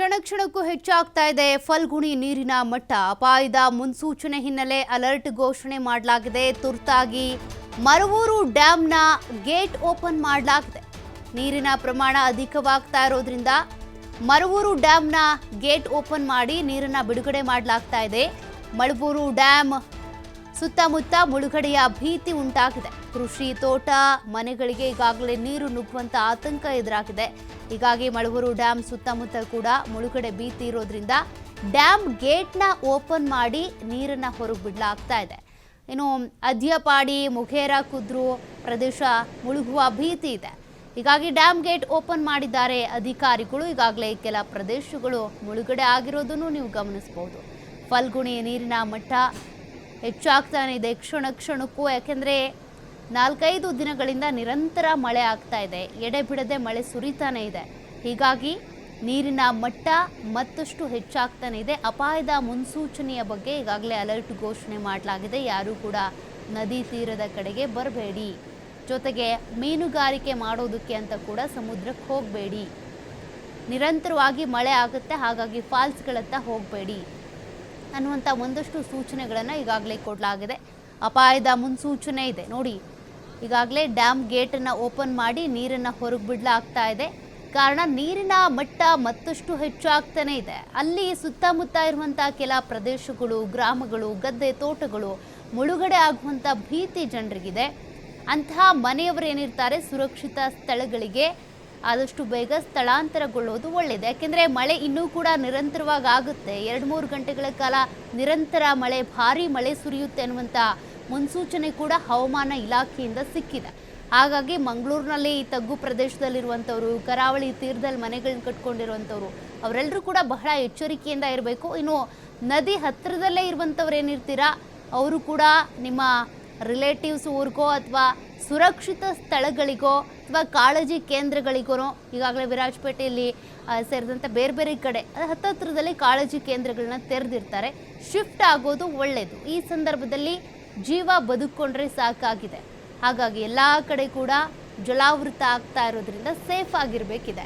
ಕ್ಷಣ ಕ್ಷಣಕ್ಕೂ ಹೆಚ್ಚಾಗ್ತಾ ಇದೆ. ಫಲ್ಗುಣಿ ನೀರಿನ ಮಟ್ಟ ಅಪಾಯದ ಮುನ್ಸೂಚನೆ ಹಿನ್ನೆಲೆ ಅಲರ್ಟ್ ಘೋಷಣೆ ಮಾಡಲಾಗಿದೆ. ತುರ್ತಾಗಿ ಮರವೂರು ಡ್ಯಾಂನ ಗೇಟ್ ಓಪನ್ ಮಾಡಲಾಗಿದೆ. ನೀರಿನ ಪ್ರಮಾಣ ಅಧಿಕವಾಗ್ತಾ ಇರೋದ್ರಿಂದ ಮರವೂರು ಡ್ಯಾಂನ ಗೇಟ್ ಓಪನ್ ಮಾಡಿ ನೀರನ್ನ ಬಿಡುಗಡೆ ಮಾಡಲಾಗ್ತಾ ಇದೆ. ಮಳಬೂರು ಡ್ಯಾಮ್ ಸುತ್ತಮುತ್ತ ಮುಳುಗಡೆಯ ಭೀತಿ ಉಂಟಾಗಿದೆ. ಕೃಷಿ ತೋಟ, ಮನೆಗಳಿಗೆ ಈಗಾಗಲೇ ನೀರು ನುಗ್ಗುವಂತ ಆತಂಕ ಎದುರಾಗಿದೆ. ಹೀಗಾಗಿ ಮಳವೂರು ಡ್ಯಾಮ್ ಸುತ್ತಮುತ್ತ ಕೂಡ ಮುಳುಗಡೆ ಭೀತಿ ಇರೋದ್ರಿಂದ ಡ್ಯಾಮ್ ಗೇಟ್ನ ಓಪನ್ ಮಾಡಿ ನೀರನ್ನ ಹೊರಗೆ ಬಿಡಲಾಗ್ತಾ ಇದೆ. ಇನ್ನು ಅದ್ಯಪಾಡಿ, ಮುಖೇರ, ಕುದ್ರು ಪ್ರದೇಶ ಮುಳುಗುವ ಭೀತಿ ಇದೆ. ಹೀಗಾಗಿ ಡ್ಯಾಮ್ ಗೇಟ್ ಓಪನ್ ಮಾಡಿದ್ದಾರೆ ಅಧಿಕಾರಿಗಳು. ಈಗಾಗಲೇ ಕೆಲ ಪ್ರದೇಶಗಳು ಮುಳುಗಡೆ ಆಗಿರೋದನ್ನು ನೀವು ಗಮನಿಸಬಹುದು. ಫಲ್ಗುಣಿ ನೀರಿನ ಮಟ್ಟ ಹೆಚ್ಚಾಗ್ತಾನೆ ಇದೆ ಕ್ಷಣ ಕ್ಷಣಕ್ಕೂ, ಯಾಕೆಂದರೆ ನಾಲ್ಕೈದು ದಿನಗಳಿಂದ ನಿರಂತರ ಮಳೆ ಆಗ್ತಾ ಇದೆ. ಎಡೆ ಬಿಡದೆ ಮಳೆ ಸುರಿತಾನೆ ಇದೆ. ಹೀಗಾಗಿ ನೀರಿನ ಮಟ್ಟ ಮತ್ತಷ್ಟು ಹೆಚ್ಚಾಗ್ತಾನೆ ಇದೆ. ಅಪಾಯದ ಮುನ್ಸೂಚನೆಯ ಬಗ್ಗೆ ಈಗಾಗಲೇ ಅಲರ್ಟ್ ಘೋಷಣೆ ಮಾಡಲಾಗಿದೆ. ಯಾರೂ ಕೂಡ ನದಿ ತೀರದ ಕಡೆಗೆ ಬರಬೇಡಿ. ಜೊತೆಗೆ ಮೀನುಗಾರಿಕೆ ಮಾಡೋದಕ್ಕೆ ಅಂತ ಕೂಡ ಸಮುದ್ರಕ್ಕೆ ಹೋಗಬೇಡಿ. ನಿರಂತರವಾಗಿ ಮಳೆ ಆಗುತ್ತೆ. ಹಾಗಾಗಿ ಫಾಲ್ಸ್ಗಳತ್ತ ಹೋಗಬೇಡಿ. ಅನ್ನುವಂಥ ಒಂದಷ್ಟು ಸೂಚನೆಗಳನ್ನು ಈಗಾಗಲೇ ಕೊಡಲಾಗಿದೆ. ಅಪಾಯದ ಮುನ್ಸೂಚನೆ ಇದೆ. ನೋಡಿ, ಈಗಾಗಲೇ ಡ್ಯಾಮ್ ಗೇಟನ್ನು ಓಪನ್ ಮಾಡಿ ನೀರನ್ನು ಹೊರಗೆ ಬಿಡಲಾಗ್ತಾ ಇದೆ. ಕಾರಣ ನೀರಿನ ಮಟ್ಟ ಮತ್ತಷ್ಟು ಹೆಚ್ಚಾಗ್ತಾನೆ ಇದೆ. ಅಲ್ಲಿ ಸುತ್ತಮುತ್ತ ಇರುವಂಥ ಕೆಲ ಪ್ರದೇಶಗಳು, ಗ್ರಾಮಗಳು, ಗದ್ದೆ, ತೋಟಗಳು ಮುಳುಗಡೆ ಆಗುವಂಥ ಭೀತಿ ಜನರಿಗಿದೆ. ಅಂತಹ ಮನೆಯವರೇನಿರ್ತಾರೆ ಸುರಕ್ಷಿತ ಸ್ಥಳಗಳಿಗೆ ಆದಷ್ಟು ಬೇಗ ಸ್ಥಳಾಂತರಗೊಳ್ಳೋದು ಒಳ್ಳೆಯದು. ಯಾಕೆಂದರೆ ಮಳೆ ಇನ್ನೂ ಕೂಡ ನಿರಂತರವಾಗಿ ಆಗುತ್ತೆ ಎರಡು ಮೂರು ಗಂಟೆಗಳ ಕಾಲ ನಿರಂತರ ಮಳೆ, ಭಾರಿ ಮಳೆ ಸುರಿಯುತ್ತೆ ಅನ್ನುವಂಥ ಮುನ್ಸೂಚನೆ ಕೂಡ ಹವಾಮಾನ ಇಲಾಖೆಯಿಂದ ಸಿಕ್ಕಿದೆ. ಹಾಗಾಗಿ ಮಂಗಳೂರಿನಲ್ಲಿ ಈ ತಗ್ಗು ಪ್ರದೇಶದಲ್ಲಿರುವಂಥವ್ರು, ಕರಾವಳಿ ತೀರದಲ್ಲಿ ಮನೆಗಳನ್ನ ಕಟ್ಕೊಂಡಿರುವಂಥವ್ರು, ಅವರೆಲ್ಲರೂ ಕೂಡ ಬಹಳ ಎಚ್ಚರಿಕೆಯಿಂದ ಇರಬೇಕು. ಇನ್ನು ನದಿ ಹತ್ತಿರದಲ್ಲೇ ಇರುವಂಥವ್ರು ಏನಿರ್ತೀರಾ, ಅವರು ಕೂಡ ನಿಮ್ಮ ರಿಲೇಟಿವ್ಸ್ ಊರಿಗೋ ಅಥವಾ ಸುರಕ್ಷಿತ ಸ್ಥಳಗಳಿಗೋ ಅಥವಾ ಕಾಳಜಿ ಕೇಂದ್ರಗಳಿಗೋ ಈಗಾಗಲೇ ವಿರಾಜಪೇಟೆಯಲ್ಲಿ ಸೇರಿದಂಥ ಬೇರೆ ಬೇರೆ ಕಡೆ ಹತ್ತತ್ರದಲ್ಲಿ ಕಾಳಜಿ ಕೇಂದ್ರಗಳನ್ನ ತೆರೆದಿರ್ತಾರೆ. ಶಿಫ್ಟ್ ಆಗೋದು ಒಳ್ಳೆಯದು ಈ ಸಂದರ್ಭದಲ್ಲಿ ಜೀವ ಬದುಕೊಂಡ್ರೆ ಸಾಕಾಗಿದೆ. ಹಾಗಾಗಿ ಎಲ್ಲ ಕಡೆ ಕೂಡ ಜಲಾವೃತ ಆಗ್ತಾ ಇರೋದ್ರಿಂದ ಸೇಫ್ ಆಗಿರಬೇಕಿದೆ.